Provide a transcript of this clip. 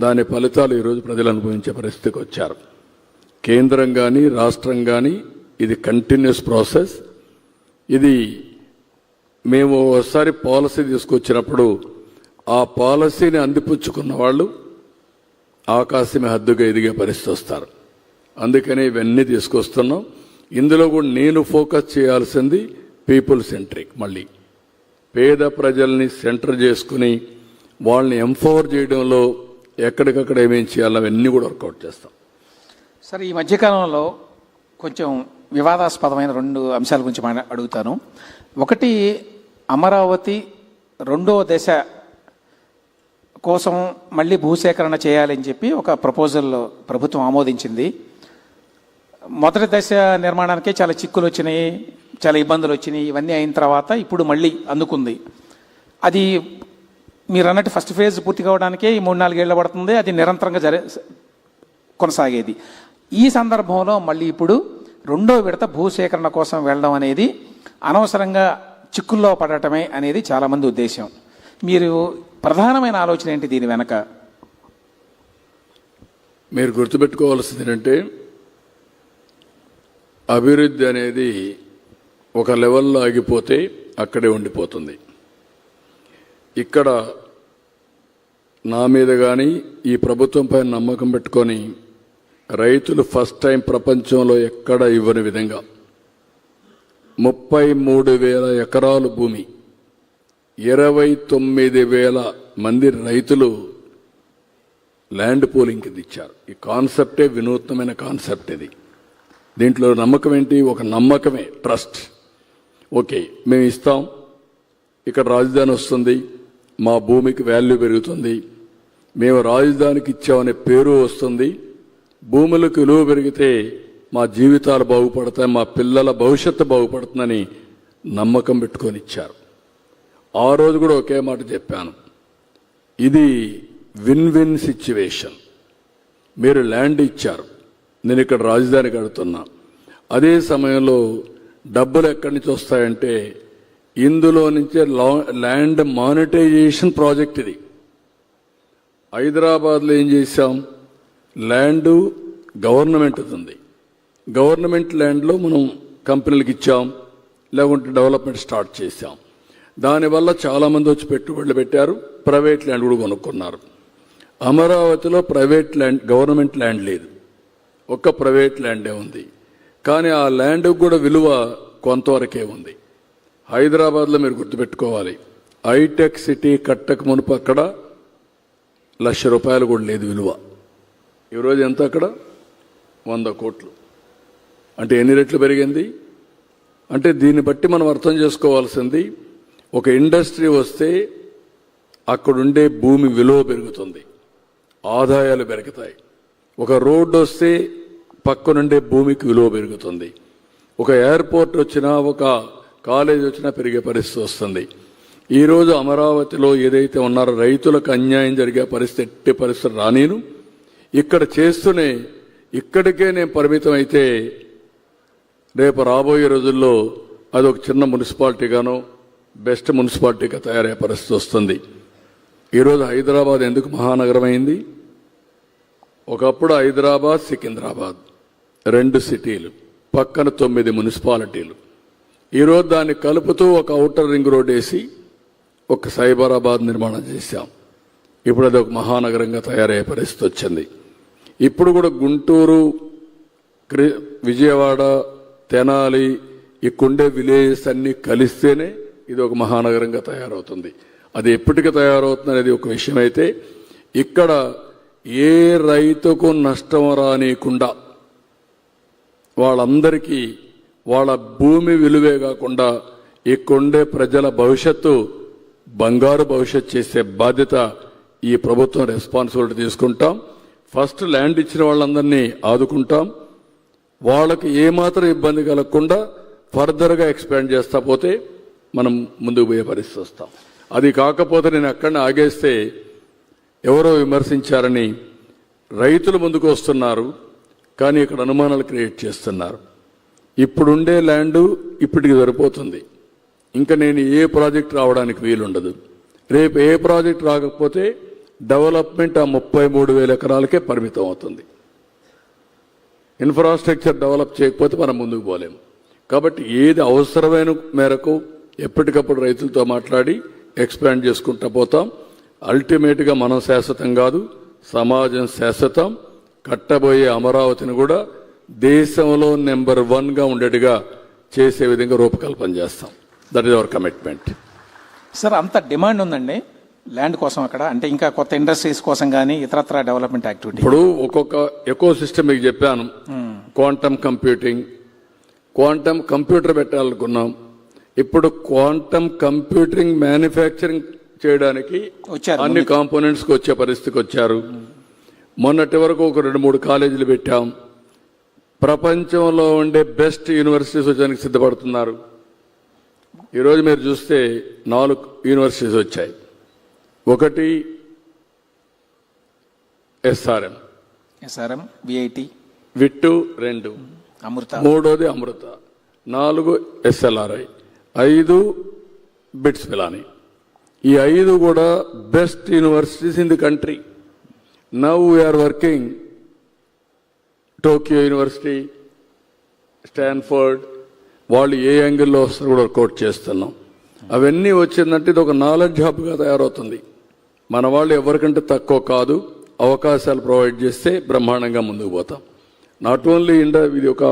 దాని ఫలితాలు ఈరోజు ప్రజలు అనుభవించే పరిస్థితికి వచ్చారు. కేంద్రం కానీ రాష్ట్రం కానీ ఇది కంటిన్యూస్ ప్రాసెస్ ఇది మేము ఒకసారి పాలసీ తీసుకొచ్చినప్పుడు ఆ పాలసీని అందిపుచ్చుకున్న వాళ్ళు ఆకాశమే హద్దుగా ఎదిగే పరిస్థితి వస్తారు. అందుకని ఇవన్నీ తీసుకొస్తున్నాం. ఇందులో కూడా నేను ఫోకస్ చేయాల్సింది పీపుల్ సెంట్రిక్ మళ్ళీ. పేద ప్రజల్ని సెంటర్ చేసుకుని వాళ్ళని ఎంపవర్ చేయడంలో ఎక్కడికక్కడ ఏమేమి చేయాలో అవన్నీ కూడా వర్కౌట్ చేస్తాం. సార్ ఈ మధ్యకాలంలో కొంచెం వివాదాస్పదమైన రెండు అంశాల గురించి అడుగుతాను. ఒకటి అమరావతి రెండో దశ కోసం మళ్ళీ భూసేకరణ చేయాలని చెప్పి ఒక ప్రపోజల్ ప్రభుత్వం ఆమోదించింది. మొదటి దశ నిర్మాణానికే చాలా చిక్కులు వచ్చినాయి చాలా ఇబ్బందులు వచ్చినాయి ఇవన్నీ అయిన తర్వాత ఇప్పుడు మళ్ళీ అందుకుంది. అది మీరు అన్నట్టు ఫస్ట్ ఫేజ్ పూర్తి కావడానికే ఈ మూడు నాలుగేళ్ళ పడుతుంది. అది నిరంతరంగా జరి కొనసాగేది. ఈ సందర్భంలో మళ్ళీ ఇప్పుడు రెండో విడత భూసేకరణ కోసం వెళ్ళడం అనేది అనవసరంగా చిక్కుల్లో పడటమే అనేది చాలామంది ఉద్దేశం మీరు ప్రధానమైన ఆలోచన ఏంటి దీని వెనక? మీరు గుర్తుపెట్టుకోవాల్సింది ఏంటంటే అభివృద్ధి అనేది ఒక లెవెల్లో ఆగిపోతే అక్కడే ఉండిపోతుంది. ఇక్కడ నా మీద కానీ ఈ ప్రభుత్వంపై నమ్మకం పెట్టుకొని రైతులు ఫస్ట్ టైం ప్రపంచంలో ఎక్కడ ఇవ్వని విధంగా ముప్పై మూడు వేల ఎకరాలు భూమి ఇరవై తొమ్మిది వేల మంది రైతులు ల్యాండ్ పోలింగ్కి కింద ఇచ్చారు. ఈ కాన్సెప్టే వినూత్నమైన కాన్సెప్ట్ ఇది. దీంట్లో నమ్మకం ఏంటి? ఒక నమ్మకమే ట్రస్ట్ ఓకే మేము ఇస్తాం. ఇక్కడ రాజధాని వస్తుంది. మా భూమికి వాల్యూ పెరుగుతుంది. మేము రాజధానికి ఇచ్చామనే పేరు వస్తుంది. భూములకు విలువ పెరిగితే మా జీవితాలు బాగుపడతాయి మా పిల్లల భవిష్యత్తు బాగుపడుతుందని నమ్మకం పెట్టుకొని ఇచ్చారు. ఆ రోజు కూడా ఒకే మాట చెప్పాను. ఇది విన్ విన్ సిచ్యువేషన్. మీరు ల్యాండ్ ఇచ్చారు. నేను ఇక్కడ రాజధాని కడుతున్నా అదే సమయంలో డబ్బులు ఎక్కడి నుంచి వస్తాయంటే ఇందులో నుంచే లా- ల్యాండ్ మానిటైజేషన్ ప్రాజెక్ట్ ఇది. హైదరాబాద్లో ఏం చేశాం? ల్యాండ్ గవర్నమెంట్ ఉంది గవర్నమెంట్ ల్యాండ్లో మనం కంపెనీలకు ఇచ్చాం లేకుంటే డెవలప్మెంట్ స్టార్ట్ చేశాం. దానివల్ల చాలామంది వచ్చి పెట్టుబడులు పెట్టారు ప్రైవేట్ ల్యాండ్ కూడా కొనుక్కున్నారు. అమరావతిలో ప్రైవేట్ ల్యాండ్ గవర్నమెంట్ ల్యాండ్ లేదు. ఒక్క ప్రైవేట్ ల్యాండే ఉంది. కానీ ఆ ల్యాండ్ కూడా విలువ కొంతవరకే ఉంది. హైదరాబాద్లో మీరు గుర్తుపెట్టుకోవాలి. హైటెక్ సిటీ కట్టక మునుపు అక్కడ లక్ష రూపాయలు కూడా లేదు విలువ. ఈరోజు ఎంత అక్కడ? వంద కోట్లు. అంటే ఎన్ని రెట్లు పెరిగింది? అంటే దీన్ని బట్టి మనం అర్థం చేసుకోవాల్సింది ఒక ఇండస్ట్రీ వస్తే అక్కడుండే భూమి విలువ పెరుగుతుంది. ఆదాయాలు పెరుగుతాయి. ఒక రోడ్డు వస్తే పక్కనుండే భూమికి విలువ పెరుగుతుంది. ఒక ఎయిర్పోర్ట్ వచ్చినా ఒక కాలేజ్ వచ్చినా పెరిగే పరిస్థితి వస్తుంది. ఈరోజు అమరావతిలో ఏదైతే ఉన్నారో రైతులకు అన్యాయం జరిగే పరిస్థితి ఎట్టి పరిస్థితి రానేను. ఇక్కడ చేస్తూనే ఇక్కడికే నేను పరిమితం అయితే రేపు రాబోయే రోజుల్లో అది ఒక చిన్న మున్సిపాలిటీగానో బెస్ట్ మున్సిపాలిటీగా తయారయ్యే పరిస్థితి వస్తుంది. ఈరోజు హైదరాబాద్ ఎందుకు మహానగరం అయింది ఒకప్పుడు హైదరాబాద్ సికింద్రాబాద్ రెండు సిటీలు పక్కన తొమ్మిది మున్సిపాలిటీలు. ఈరోజు దాన్ని కలుపుతూ ఒక ఔటర్ రింగ్ రోడ్ వేసి ఒక సైబరాబాద్ నిర్మాణం చేశాం. ఇప్పుడు అది ఒక మహానగరంగా తయారయ్యే పరిస్థితి వచ్చింది. ఇప్పుడు కూడా గుంటూరు క్రి- విజయవాడ తెనాలి ఈ కుండే విలేజెస్ అన్ని కలిస్తేనే ఇది ఒక మహానగరంగా తయారవుతుంది. అది ఎప్పటికీ తయారవుతుంది అనేది ఒక విషయం అయితే ఇక్కడ ఏ రైతుకు నష్టం రానియకుండా వాళ్ళందరికీ వాళ్ళ భూమి విలువే కాకుండా ఇక్కడుండే ప్రజల భవిష్యత్తు బంగారు భవిష్యత్ చేసే బాధ్యత ఈ ప్రభుత్వం రెస్పాన్సిబిలిటీ తీసుకుంటాం. ఫస్ట్ ల్యాండ్ ఇచ్చిన వాళ్ళందరినీ ఆదుకుంటాం. వాళ్ళకి ఏమాత్రం ఇబ్బంది కలగకుండా ఫర్దర్గా ఎక్స్పాండ్ చేస్తా పోతే మనం ముందుకు పోయే పరిస్థితి వస్తాం. అది కాకపోతే నేను అక్కడనే ఆగేస్తే ఎవరో విమర్శించారని రైతులు ముందుకు వస్తున్నారు. కానీ ఇక్కడ అనుమానాలు క్రియేట్ చేస్తున్నారు. ఇప్పుడుండే ల్యాండు ఇప్పటికి సరిపోతుంది. ఇంకా నేను ఏ ప్రాజెక్ట్ రావడానికి వీలుండదు. రేపు ఏ ప్రాజెక్ట్ రాకపోతే డెవలప్మెంట్ ఆ ముప్పై మూడు వేల ఎకరాలకే పరిమితం అవుతుంది. ఇన్ఫ్రాస్ట్రక్చర్ డెవలప్ చేయకపోతే మనం ముందుకు పోలేము కాబట్టి ఏది అవసరమైన మేరకు ఎప్పటికప్పుడు రైతులతో మాట్లాడి ఎక్స్పాండ్ చేసుకుంటూ పోతాం. అల్టిమేట్గా మనం శాశ్వతం కాదు సమాజం శాశ్వతం. కట్టబోయే అమరావతిని కూడా దేశంలో నెంబర్ వన్గా ఉండేట్టుగా చేసే విధంగా రూపకల్పన చేస్తాం. That is our commitment sir అంత డిమాండ్ ఉందండి ల్యాండ్ కోసం అక్కడ. అంటే ఇంకా కొత్త ఇండస్ట్రీస్ కోసం కానీ ఇతరత్ర డెవలప్మెంట్ యాక్టివిటీ. ఇప్పుడు ఒక్కొక్క ఎకో సిస్టమ్ మీకు చెప్పాను. Quantum computing. క్వాంటమ్ కంప్యూటర్ పెట్టాలనుకున్నాం. ఇప్పుడు క్వాంటమ్ కంప్యూటింగ్ మ్యానుఫ్యాక్చరింగ్ చేయడానికి అన్ని కాంపోనెంట్స్కి వచ్చే పరిస్థితికి వచ్చారు. మొన్నటి వరకు ఒక రెండు మూడు కాలేజీలు పెట్టాం. ప్రపంచంలో ఉండే బెస్ట్ యూనివర్సిటీస్ వచ్చడానికి సిద్ధపడుతున్నారు. ఈరోజు మీరు చూస్తే నాలుగు యూనివర్సిటీస్ వచ్చాయి. ఒకటి ఎస్ఆర్ఎం. ఎస్ఆర్ఎం విఐటి విట్టు రెండు. అమృత. మూడోది అమృత. నాలుగు ఎస్ఎల్ఆర్ఐ. ఐదు బిట్స్ పిలాని ఈ ఐదు కూడా best universities in the country. Now we are working Tokyo university Stanford వాళ్ళు ఏ యాంగిల్లో వస్తారో కూడా వర్కౌట్ చేస్తున్నాం. అవన్నీ వచ్చిందంటే ఇది ఒక నాలెడ్జ్ హబ్గా తయారవుతుంది. మన వాళ్ళు ఎవరికంటే తక్కువ కాదు అవకాశాలు ప్రొవైడ్ చేస్తే బ్రహ్మాండంగా ముందుకు పోతాం. నాట్ ఓన్లీ ఇండియా ఇది ఒక